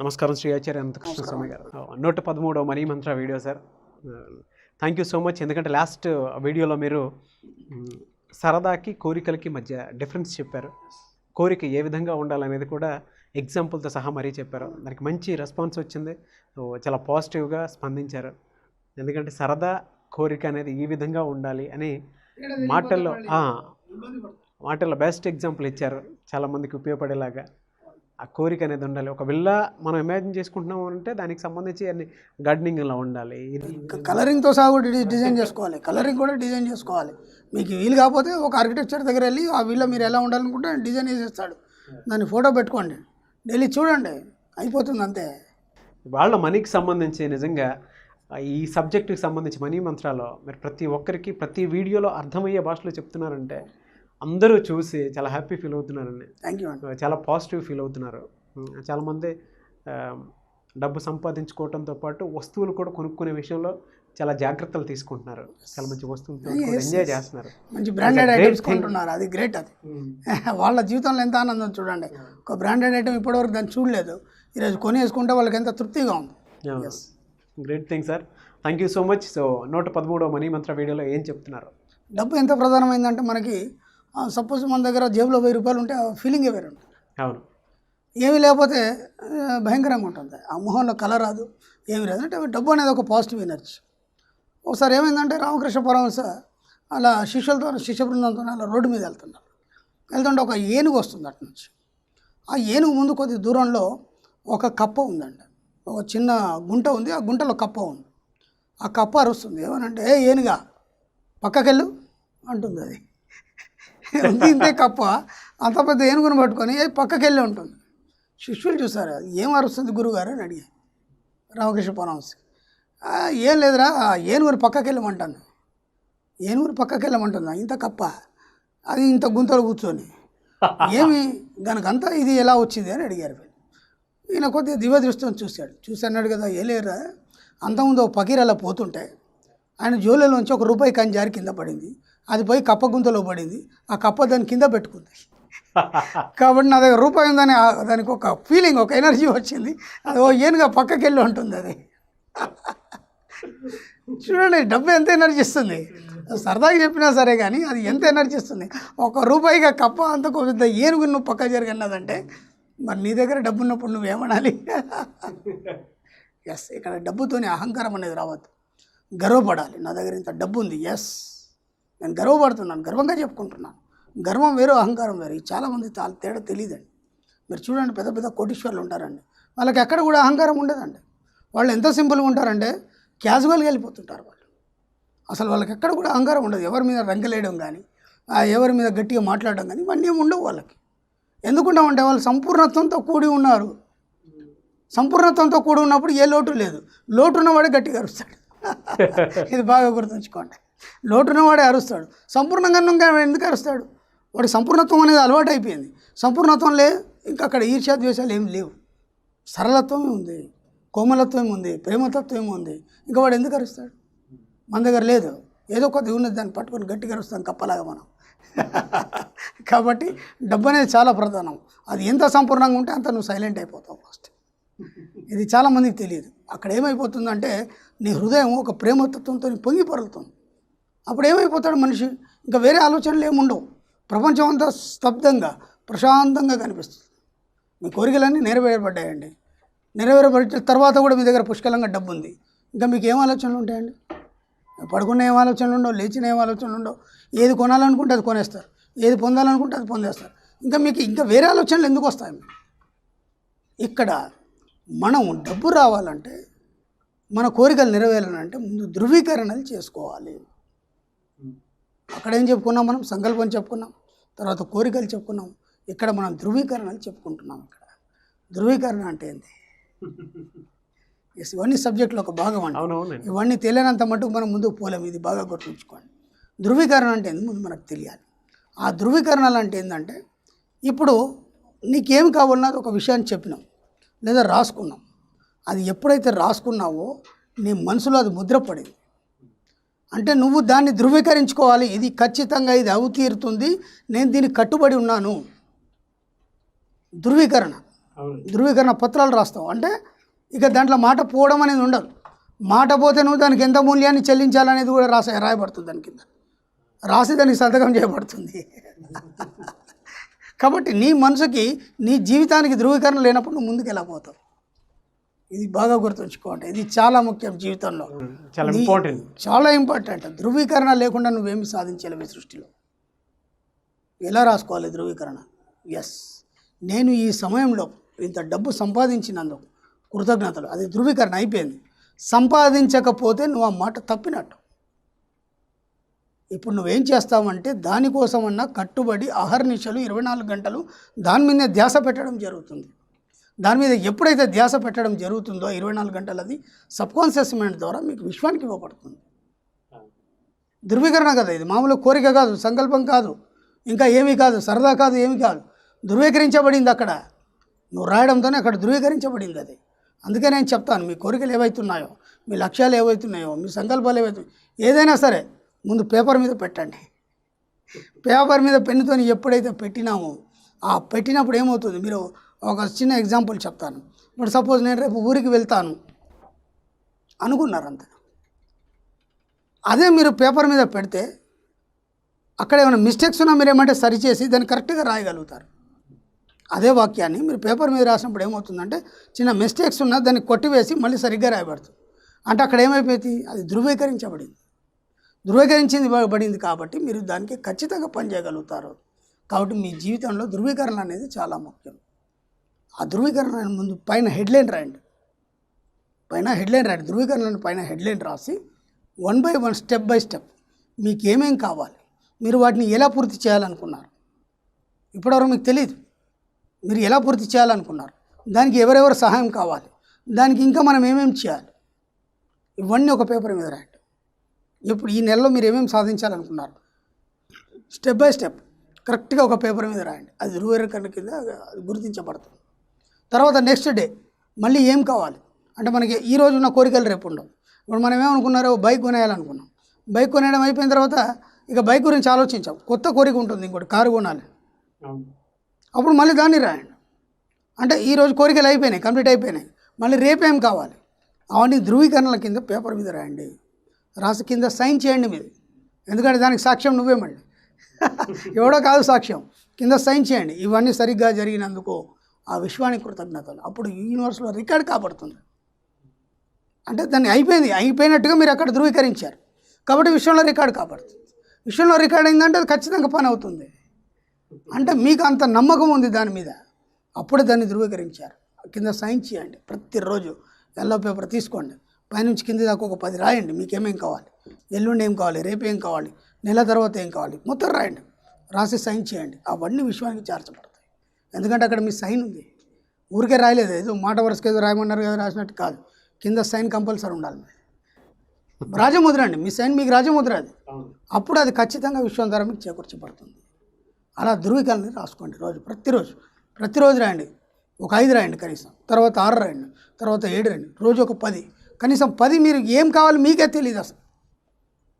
నమస్కారం శ్రీ ఆచార్య అనంతకృష్ణ స్వామి గారు. నూట పదమూడవ money mantra video sir. Thank you so much ఎందుకంటే లాస్ట్ వీడియోలో మీరు సరదాకి కోరికలకి మధ్య డిఫరెన్స్ చెప్పారు. కోరిక ఏ విధంగా ఉండాలనేది కూడా ఎగ్జాంపుల్తో సహా మరీ చెప్పారు. దానికి మంచి రెస్పాన్స్ వచ్చింది. చాలా పాజిటివ్గా స్పందించారు. ఎందుకంటే సరదా కోరిక అనేది ఈ విధంగా ఉండాలి అని మాటల్లో మాటల్లో బెస్ట్ ఎగ్జాంపుల్ ఇచ్చారు. చాలామందికి ఉపయోగపడేలాగా. ఆ కోరిక అనేది ఉండాలి. ఒక విల్లా మనం ఇమాజిన్ చేసుకుంటున్నాం అంటే దానికి సంబంధించి అన్ని గార్డెనింగ్ ఇలా ఉండాలి. కలరింగ్తో సహా కూడా డిజైన్ చేసుకోవాలి. కలరింగ్ కూడా డిజైన్ చేసుకోవాలి. మీకు వీలు కాకపోతే ఒక ఆర్కిటెక్చర్ దగ్గర వెళ్ళి ఆ వీళ్ళ మీరు ఎలా ఉండాలనుకుంటే డిజైన్ వేసేస్తాడు దాన్ని ఫోటో పెట్టుకోండి. డైలీ చూడండి. అయిపోతుంది అంతే. వాళ్ళ మనీకి సంబంధించి నిజంగా ఈ సబ్జెక్టుకి సంబంధించి మనీ మంత్రాలు మీరు ప్రతి ఒక్కరికి ప్రతి వీడియోలో అర్థమయ్యే భాషలో చెప్తున్నారంటే అందరూ చూసి చాలా హ్యాపీ ఫీల్ అవుతున్నారండి. థ్యాంక్ యూ చాలా పాజిటివ్ ఫీల్ అవుతున్నారు. చాలామంది డబ్బు సంపాదించుకోవడంతో పాటు వస్తువులు కూడా కొనుక్కునే విషయంలో చాలా జాగ్రత్తలు తీసుకుంటున్నారు. చాలా మంచి వస్తువులు ఎంజాయ్ చేస్తున్నారు. మంచి బ్రాండెడ్ ఐటమ్స్. కొంటున్నారు. అది గ్రేట్ అది. వాళ్ళ జీవితంలో ఎంత ఆనందం చూడండి. ఒక బ్రాండెడ్ ఐటమ్ ఇప్పటివరకు దాన్ని చూడలేదు. ఈరోజు కొని వేసుకుంటే వాళ్ళకి ఎంత తృప్తిగా ఉంది. Great thing sir thank you so much so నూట పదమూడవ మనీ మంత్ర వీడియోలో ఏం చెప్తున్నారు? డబ్బు ఎంత ప్రధానమైందంటే మనకి సపోజ్ మన దగ్గర జేబులో వెయ్యి రూపాయలు ఉంటే ఆ ఫీలింగే వేరు ఉంటుంది. అవును. ఏమీ లేకపోతే భయంకరంగా ఉంటుంది. ఆ మొహంలో కలర్ రాదు ఏమి రాదు. అంటే డబ్బు అనేది ఒక పాజిటివ్ ఎనర్జీ ఒకసారి ఏమైందంటే రామకృష్ణ పరమహంస అలా శిష్యులతో శిష్య బృందంతో అలా రోడ్డు మీద వెళ్తున్నారు. వెళ్తుంటే ఒక ఏనుగు వస్తుంది అటు నుంచి. ఆ ఏనుగు ముందు కొద్ది దూరంలో ఒక కప్ప ఉందండి ఒక చిన్న గుంట ఉంది. ఆ గుంటలో కప్ప ఉంది. ఆ కప్ప అరుస్తుంది. ఏమనంటే ఏ ఏనుగా పక్కకెళ్ళు అంటుంది అది. ఉంది ఇంతే కప్ప. అంత పెద్ద ఏనుగును పట్టుకొని "ఏ, పక్కకెళ్ళి ఉంటుంది. శిష్యులు చూసారు? ఏం అరుస్తుంది గురుగారు అని అడిగారు. రామకృష్ణ పరమహంస. ఏం లేదురా ఆ ఏనుగుని పక్కకి వెళ్ళమంటాను ఏనుగుని పక్కకి వెళ్ళమంటుందా ఇంత కప్ప. అది ఇంత గుంతలో కూర్చొని. ఏమి దానికంతా ఇది ఎలా వచ్చింది అని అడిగారు ఈయన కొద్దిగా దివ్య దృష్టిని చూశాడు. చూసి అన్నాడు కదా ఏ లేరా అంతకుముందు ఒక పకీర్ అలా పోతుంటే ఆయన జోలిలోంచి ఒక రూపాయి కని జారి కింద పడింది. అది పోయి కప్ప గుంతలో పడింది. ఆ కప్ప దాని కింద పెట్టుకుంది. కాబట్టి నా దగ్గర రూపాయి ఉందని దానికి ఒక ఫీలింగ్ ఒక ఎనర్జీ వచ్చింది. అది ఓ ఏనుగా పక్కకి వెళ్ళి ఉంటుంది అది. చూడండి డబ్బు ఎంత ఎనర్జీ ఇస్తుంది. సరదాగా చెప్పినా సరే కానీ అది ఎంత ఎనర్జీ ఇస్తుంది. ఒక రూపాయిగా కప్ప అంత పెద్ద ఏనుగు నువ్వు పక్క జరిగినదంటే మరి నీ దగ్గర డబ్బు ఉన్నప్పుడు నువ్వేమనాలి? ఎస్ ఇక్కడ డబ్బుతోని అహంకారం అనేది రావద్దు. గర్వపడాలి. నా దగ్గర ఇంత డబ్బు ఉంది ఎస్ నేను గర్వపడుతున్నాను. గర్వంగా చెప్పుకుంటున్నాను. గర్వం వేరు అహంకారం వేరు. ఇది చాలామంది చాలా తేడా తెలియదండి మీరు చూడండి పెద్ద పెద్ద కోటీశ్వర్లు ఉంటారండి. వాళ్ళకి ఎక్కడ కూడా అహంకారం ఉండదండి. వాళ్ళు ఎంత సింపుల్గా ఉంటారంటే క్యాజువల్గా వెళ్ళిపోతుంటారు వాళ్ళు. అసలు వాళ్ళకి ఎక్కడ కూడా అహంకారం ఉండదు. ఎవరి మీద రంగలేయడం కానీ ఎవరి మీద గట్టిగా మాట్లాడడం కానీ ఇవన్నీ ఉండవు వాళ్ళకి. ఎందుకుంటామంటే వాళ్ళు సంపూర్ణత్వంతో కూడి ఉన్నారు. సంపూర్ణత్వంతో కూడి ఉన్నప్పుడు ఏ లోటు లేదు. లోటు ఉన్నవాడే గట్టిగా అరుస్తాడు. ఇది బాగా గుర్తుంచుకోండి. లోటు వాడే అరుస్తాడు. సంపూర్ణంగా ఉన్నంగా ఎందుకు అరుస్తాడు? వాడి సంపూర్ణత్వం అనేది అలవాటు అయిపోయింది. సంపూర్ణత్వం లే ఇంకా అక్కడ ఈర్ష్యా ద్వేషాలు ఏమి లేవు. సరళత్వమే ఉంది కోమలత్వం ఉంది ప్రేమతత్వం ఉంది. ఇంకా వాడు ఎందుకు అరుస్తాడు? మన దగ్గర లేదు. ఏదో కొద్దిగా ఉన్నది దాన్ని పట్టుకొని గట్టిగా అరుస్తాం కప్పలాగా మనం. కాబట్టి డబ్బు అనేది చాలా ప్రధానం. అది ఎంత సంపూర్ణంగా ఉంటే అంత నువ్వు సైలెంట్ అయిపోతావు ఫస్ట్. ఇది చాలామందికి తెలియదు. అక్కడ ఏమైపోతుందంటే నీ హృదయం ఒక ప్రేమతత్వంతో పొంగి పొరలుతుంది. అప్పుడు ఏమైపోతాడు మనిషి? ఇంకా వేరే ఆలోచనలు ఏముండవు ప్రపంచం అంతా స్తబ్దంగా ప్రశాంతంగా కనిపిస్తుంది. మీ కోరికలన్నీ నెరవేరబడ్డాయండి. నెరవేరబడిన తర్వాత కూడా మీ దగ్గర పుష్కలంగా డబ్బు ఉంది ఇంకా మీకు ఏం ఆలోచనలు ఉంటాయండి? పడుకున్న ఏం ఆలోచనలు ఉండవు లేచిన ఏం ఆలోచనలు ఉండవు. ఏది కొనాలనుకుంటే అది కొనేస్తారు. ఏది పొందాలనుకుంటే అది పొందేస్తారు. ఇంకా మీకు ఇంకా వేరే ఆలోచనలు ఎందుకు వస్తాయి? మీకు ఇక్కడ మనం డబ్బు రావాలంటే మన కోరికలు నెరవేరాలంటే ముందు ధృవీకరణలు చేసుకోవాలి. అక్కడ ఏం చెప్పుకున్నాం మనం? సంకల్పం చెప్పుకున్నాం. తర్వాత కోరికలు చెప్పుకున్నాం. ఇక్కడ మనం ధృవీకరణలు చెప్పుకుంటున్నాం ఇక్కడ. ధృవీకరణ అంటే ఏంది? ఎస్ ఇవన్నీ సబ్జెక్టులో ఒక భాగం అండి. ఇవన్నీ తెలియనంత మటుకు మనం ముందుకు పోలేము ఇది బాగా గుర్తుంచుకోండి. ధృవీకరణ అంటే ఏంది? ముందు మనకు తెలియాలి. ఆ ధృవీకరణలు అంటే ఏంటంటే ఇప్పుడు నీకేం కావాలన్నది ఒక విషయాన్ని చెప్పినాం లేదా రాసుకున్నాం. అది ఎప్పుడైతే రాసుకున్నావో నీ మనసులో అది ముద్రపడింది అంటే నువ్వు దాన్ని ధృవీకరించుకోవాలి. ఇది ఖచ్చితంగా ఇది అవు తీరుతుంది నేను దీనికి కట్టుబడి ఉన్నాను. ధృవీకరణ. ధృవీకరణ పత్రాలు రాస్తావు. అంటే ఇక దాంట్లో మాట పోవడం అనేది ఉండదు. మాట పోతే నువ్వు దానికి ఎంత మూల్యాన్ని చెల్లించాలనేది కూడా రాసే రాయబడుతుంది దాని కింద. రాసి దానికి సంతకం చేయబడుతుంది. కాబట్టి నీ మనసుకి నీ జీవితానికి ధృవీకరణ లేనప్పుడు నువ్వు ముందుకు ఎలా పోతావు? ఇది బాగా గుర్తుంచుకోండి ఇది చాలా ముఖ్యం జీవితంలో. చాలా ఇంపార్టెంట్ చాలా ఇంపార్టెంట్ ధృవీకరణ లేకుండా నువ్వేమి సాధించలేవు సృష్టిలో. ఎలా రాసుకోవాలి ధృవీకరణ? ఎస్ నేను ఈ సమయంలో ఇంత డబ్బు సంపాదించినందుకు కృతజ్ఞతలు. అది ధృవీకరణ అయిపోయింది. సంపాదించకపోతే నువ్వు ఆ మాట తప్పినట్టు. ఇప్పుడు నువ్వేం చేస్తావంటే దానికోసమన్నా కట్టుబడి అహర్నిశలు ఇరవై నాలుగు గంటలు దాని మీదే ధ్యాస పెట్టడం జరుగుతుంది. దాని మీద ఎప్పుడైతే ధ్యాస పెట్టడం జరుగుతుందో ఇరవై నాలుగు గంటలు అది సబ్కాన్షియస్ మైండ్ ద్వారా మీకు విశ్వానికి ఇవ్వబడుతుంది. ధృవీకరణ కదా ఇది. మామూలు కోరిక కాదు సంకల్పం కాదు ఇంకా ఏమీ కాదు సరదా కాదు ఏమీ కాదు. ధృవీకరించబడింది అక్కడ. నువ్వు రాయడంతోనే అక్కడ ధృవీకరించబడింది అది. అందుకే నేను చెప్తాను మీ కోరికలు ఏవైతున్నాయో మీ లక్ష్యాలు ఏవైతున్నాయో మీ సంకల్పాలు ఏవైతున్నాయో ఏదైనా సరే ముందు పేపర్ మీద పెట్టండి. పేపర్ మీద పెన్నుతో ఎప్పుడైతే పెట్టినామో ఆ పెట్టినప్పుడు ఏమవుతుంది? మీరు ఒక చిన్న ఎగ్జాంపుల్ చెప్తాను. ఇప్పుడు సపోజ్ నేను రేపు ఊరికి వెళ్తాను. అనుకున్నారు అంతే అదే మీరు పేపర్ మీద పెడితే అక్కడ ఏమైనా మిస్టేక్స్ ఉన్నా మీరు ఏమంటే సరిచేసి దాన్ని కరెక్ట్గా రాయగలుగుతారు. అదే వాక్యాన్ని మీరు పేపర్ మీద రాసినప్పుడు ఏమవుతుందంటే చిన్న మిస్టేక్స్ ఉన్నా దాన్ని కొట్టివేసి మళ్ళీ సరిగ్గా రాయబడుతుంది. అంటే అక్కడ ఏమైపోయింది? అది ధృవీకరించబడింది. ధృవీకరించింది పడింది కాబట్టి మీరు దానికి ఖచ్చితంగా పనిచేయగలుగుతారు కాబట్టి మీ జీవితంలో ధృవీకరణ అనేది చాలా ముఖ్యం. ఆ ధృవీకరణ ముందు పైన హెడ్లైన్ రాయండి. పైన హెడ్లైన్ రాయండి. ధృవీకరణ పైన హెడ్లైన్ రాసి one by one step by step మీకు ఏమేం కావాలి మీరు వాటిని ఎలా పూర్తి చేయాలనుకున్నారు? ఇప్పటివరకు మీకు తెలియదు మీరు ఎలా పూర్తి చేయాలనుకున్నారు? దానికి ఎవరెవరు సహాయం కావాలి? దానికి ఇంకా మనం ఏమేమి చేయాలి? ఇవన్నీ ఒక పేపర్ మీద రాయండి. ఇప్పుడు ఈ నెలలో మీరు ఏమేమి సాధించాలనుకున్నారు? స్టెప్ బై స్టెప్ కరెక్ట్గా ఒక పేపర్ మీద రాయండి. అది ధృవీకరణ కింద అది గుర్తించబడుతుంది. తర్వాత నెక్స్ట్ డే మళ్ళీ ఏం కావాలి? అంటే మనకి ఈ రోజు ఉన్న కోరికలు రేపు ఉండవు. ఇప్పుడు మనం ఏమనుకున్నారో బైక్ కొనేయాలనుకున్నాం. బైక్ కొనేయడం అయిపోయిన తర్వాత ఇక బైక్ గురించి ఆలోచించాం. కొత్త కోరిక ఉంటుంది ఇంకోటి కారు కొనాలి. అప్పుడు మళ్ళీ దాన్ని రాయండి. అంటే ఈరోజు కోరికలు అయిపోయినాయి కంప్లీట్ అయిపోయినాయి. మళ్ళీ రేపేం కావాలి? అవన్నీ ధృవీకరణల కింద పేపర్ మీద రాయండి. రాసి కింద సైన్ చేయండి మీది. ఎందుకంటే దానికి సాక్ష్యం నువ్వే మళ్ళీ. ఎవడో కాదు సాక్ష్యం. కింద సైన్ చేయండి. ఇవన్నీ సరిగ్గా జరిగినందుకు ఆ విశ్వానికి కృతజ్ఞతలు. అప్పుడు యూనివర్స్లో రికార్డ్ కాబడుతుంది. అంటే దాన్ని అయిపోయింది. అయిపోయినట్టుగా మీరు అక్కడ ధృవీకరించారు. కాబట్టి విశ్వంలో రికార్డ్ కాబడుతుంది. విశ్వంలో రికార్డ్ అయిందంటే అది ఖచ్చితంగా పని అవుతుంది. అంటే మీకు అంత నమ్మకం ఉంది దాని మీద. అప్పుడే దాన్ని ధృవీకరించారు. కింద సైన్ చేయండి. ప్రతిరోజు ఎల్లో పేపర్ తీసుకోండి. పైనుంచి కింద దాకా ఒక పది రాయండి మీకు ఏమేం కావాలి? ఎల్లుండి ఏం కావాలి? రేపు ఏం కావాలి? నెల తర్వాత ఏం కావాలి? మొత్తం రాయండి. రాసి సైన్ చేయండి. అవన్నీ విశ్వానికి చేర్చబడతాయి. ఎందుకంటే అక్కడ మీ సైన్ ఉంది. ఊరికే రాయలేదు. ఏదో మాట వరుసకి ఏదో రాయమన్నారు కదా రాసినట్టు కాదు. కింద సైన్ కంపల్సరీ ఉండాలి. మీది. రాజముద్ర అండి మీ సైన్ మీకు రాజముద్ర అది. అప్పుడు అది ఖచ్చితంగా విశ్వం ద్వారా మీకు చేకూర్చబడుతుంది. అలా ధృవీకరణ రాసుకోండి రోజు ప్రతిరోజు. ప్రతిరోజు రాయండి. ఒక ఐదు రాయండి కనీసం. తర్వాత ఆరు రాయండి. తర్వాత ఏడు రాయండి. రోజు ఒక పది. కనీసం పది మీరు ఏం కావాలి మీకే తెలియదు అసలు.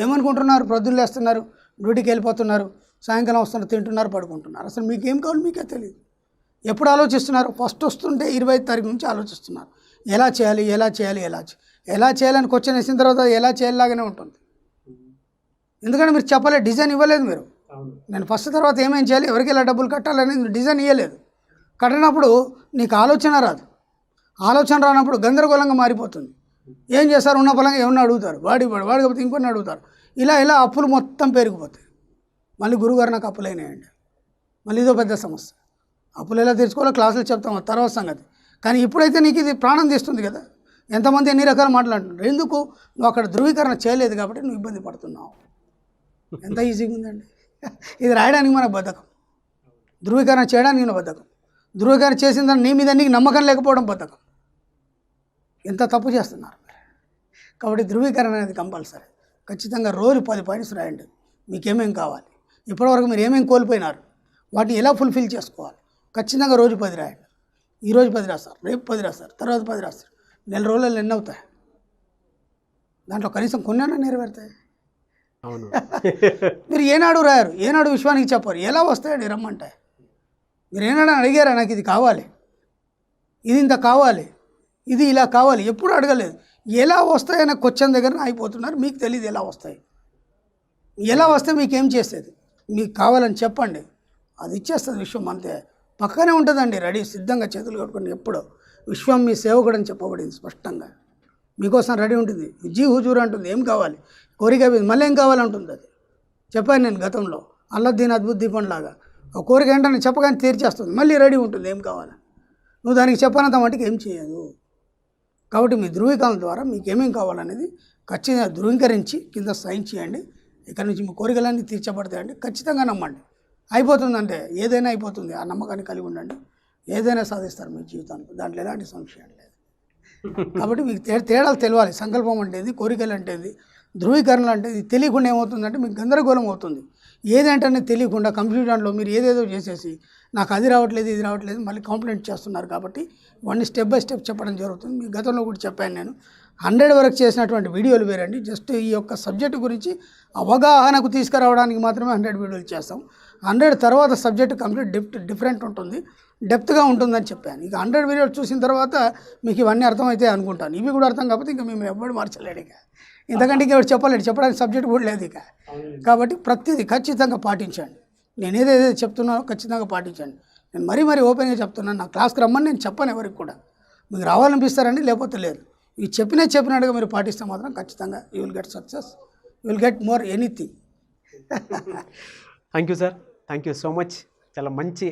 ఏమనుకుంటున్నారు? ప్రొద్దులు లేస్తున్నారు డ్యూటీకి వెళ్ళిపోతున్నారు సాయంకాలం వస్తున్నారు తింటున్నారు పడుకుంటున్నారు. అసలు మీకు ఏం కావాలి మీకే తెలియదు ఎప్పుడు ఆలోచిస్తున్నారు? ఫస్ట్ వస్తుంటే ఇరవై ఐదు తారీఖు నుంచి ఆలోచిస్తున్నారు. ఎలా చేయాలి? ఎలా చేయాలి? ఎలా ఎలా చేయాలని క్వశ్చన్ వేసిన తర్వాత ఎలా చేయాలాగానే ఉంటుంది. ఎందుకంటే మీరు చెప్పలే డిజైన్ ఇవ్వలేదు మీరు. నేను ఫస్ట్ తర్వాత ఏమేం చేయాలి? ఎవరికి ఎలా డబ్బులు కట్టాలనేది మీరు డిజైన్ ఇవ్వలేదు కట్టినప్పుడు నీకు ఆలోచన రాదు. ఆలోచన రానప్పుడు గందరగోళంగా మారిపోతుంది. ఏం చేస్తారు? ఉన్న పొలంగా ఏమన్నా అడుగుతారు. వాడి వాడు వాడి కాకపోతే ఇంకొన్ని అడుగుతారు. ఇలా ఇలా అప్పులు మొత్తం పెరిగిపోతాయి మళ్ళీ గురుగారు నాకు అప్పులైనాయండి మళ్ళీ ఇదో పెద్ద సమస్య. అప్పులు ఎలా తీర్చుకోవాలో క్లాసులు చెప్తాం. తర్వాత సంగతి. కానీ ఇప్పుడైతే నీకు ఇది ప్రాణం తీస్తుంది కదా. ఎంతమంది ఎన్ని రకాలు మాట్లాడుతున్నారు ఎందుకు? నువ్వు అక్కడ ధృవీకరణ చేయలేదు కాబట్టి నువ్వు ఇబ్బంది పడుతున్నావు. ఎంత ఈజీగా ఉందండి. ఇది రాయడానికి మన బద్ధకం. ధృవీకరణ చేయడానికి నేను బద్ధకం. ధృవీకరణ చేసిన దాన్ని నీ మీద నీకు నమ్మకం లేకపోవడం బద్ధకం. ఎంత తప్పు చేస్తున్నారు? కాబట్టి ధృవీకరణ అనేది కంపల్సరీ. ఖచ్చితంగా రోజు పది పాయింట్స్ రాయండి. మీకేమేం కావాలి? ఇప్పటివరకు మీరు ఏమేం కోల్పోయినారు? వాటిని ఎలా ఫుల్ఫిల్ చేసుకోవాలి? ఖచ్చితంగా రోజు పది రాయండి. ఈరోజు పది రాస్తారు రేపు పది రాస్తారు తర్వాత పది రాస్తారు. నెల రోజులలో ఎన్ని అవుతాయి? దాంట్లో కనీసం కొన్నైనా నెరవేరుతాయి? అవును. మీరు ఏనాడు రాయరు ఏనాడు విశ్వానికి చెప్పరు ఎలా వస్తాయండి రమ్మంటే? మీరు ఏనాడు అడిగారా నాకు ఇది కావాలి? ఇది ఇంత కావాలి? ఇది ఇలా కావాలి. ఎప్పుడు అడగలేదు. ఎలా వస్తాయనే క్వశ్చన్ దగ్గర అయిపోతున్నారు మీకు తెలియదు ఎలా వస్తాయి. ఎలా వస్తే మీకు ఏం మీకు కావాలని చెప్పండి. అది ఇచ్చేస్తుంది విశ్వం అంతే. పక్కనే ఉంటుందండి రెడీ సిద్ధంగా చేతులు కట్టుకుని ఎప్పుడో. విశ్వం మీ సేవకుడు అని చెప్పబడింది స్పష్టంగా. మీకోసం రెడీ ఉంటుంది. జీ హుజూర్ అంటుంది ఏం కావాలి? కోరిక మళ్ళీ ఏం కావాలంటుంది అది? చెప్పాను నేను గతంలో. అల్లద్దీన్ అద్భుత దీపం లాగా. ఒక కోరిక ఏంటని చెప్పగానే తీర్చేస్తుంది. మళ్ళీ రెడీ ఉంటుంది ఏం కావాలి నువ్వు దానికి చెప్పనంత మటుకు ఏం చేయదు. కాబట్టి మీ ధృవీకరణ ద్వారా మీకు ఏమేం కావాలనేది ఖచ్చితంగా ధృవీకరించి కింద సైన్ చేయండి. ఇక్కడ నుంచి మీ కోరికలన్నీ తీర్చబడతాయండి. ఖచ్చితంగా నమ్మండి. అయిపోతుందంటే ఏదైనా అయిపోతుంది. ఆ నమ్మకాన్ని కలిగి ఉండండి. ఏదైనా సాధిస్తారు మీ జీవితానికి. దాంట్లో ఎలాంటి సంశయం లేదు. కాబట్టి మీకు తే తేడాలు తెలియాలి సంకల్పం అంటే కోరికలు అంటే ధృవీకరణలు అంటే ఇది తెలియకుండా ఏమవుతుందంటే మీకు గందరగోళం అవుతుంది. ఏదేంటనే తెలియకుండా కంప్యూటర్లో మీరు ఏదేదో చేసేసి నాకు అది రావట్లేదు ఇది రావట్లేదు మళ్ళీ కంప్లైంట్ చేస్తున్నారు కాబట్టి ఇవన్నీ స్టెప్ బై స్టెప్ చెప్పడం జరుగుతుంది. మీ గతంలో కూడా చెప్పాను నేను. హండ్రెడ్ వరకు చేసినటువంటి వీడియోలు వేరండి. జస్ట్ ఈ యొక్క సబ్జెక్టు గురించి అవగాహనకు తీసుకురావడానికి మాత్రమే హండ్రెడ్ వీడియోలు చేస్తాం. హండ్రెడ్ తర్వాత సబ్జెక్ట్ కంప్లీట్ డిఫ్ డిఫరెంట్ ఉంటుంది. డెప్త్గా ఉంటుందని చెప్పాను. ఇక హండ్రెడ్ వీడియోలు చూసిన తర్వాత మీకు ఇవన్నీ అర్థమైతే అనుకుంటాను. ఇవి కూడా అర్థం కాకపోతే ఇంకా మేము ఎవ్వడు మార్చలేడు ఇక. ఇంతకంటే ఇంకెవరు చెప్పలేడు. చెప్పడానికి సబ్జెక్ట్ కూడా లేదు ఇక. కాబట్టి ప్రతిదీ ఖచ్చితంగా పాటించండి. నేను ఏదైతే చెప్తున్నానో ఖచ్చితంగా పాటించండి. నేను మరీ మరీ ఓపెన్గా చెప్తున్నాను. నా క్లాస్కి రమ్మని నేను చెప్పను ఎవరికి కూడా. మీకు రావాలనిపిస్తారండి లేకపోతే లేదు. ఈ చెప్పినా చెప్పినట్టుగా మీరు పాటిస్తే మాత్రం ఖచ్చితంగా you will get success you will get more anything thank you sir thank you so much చాలా మంచి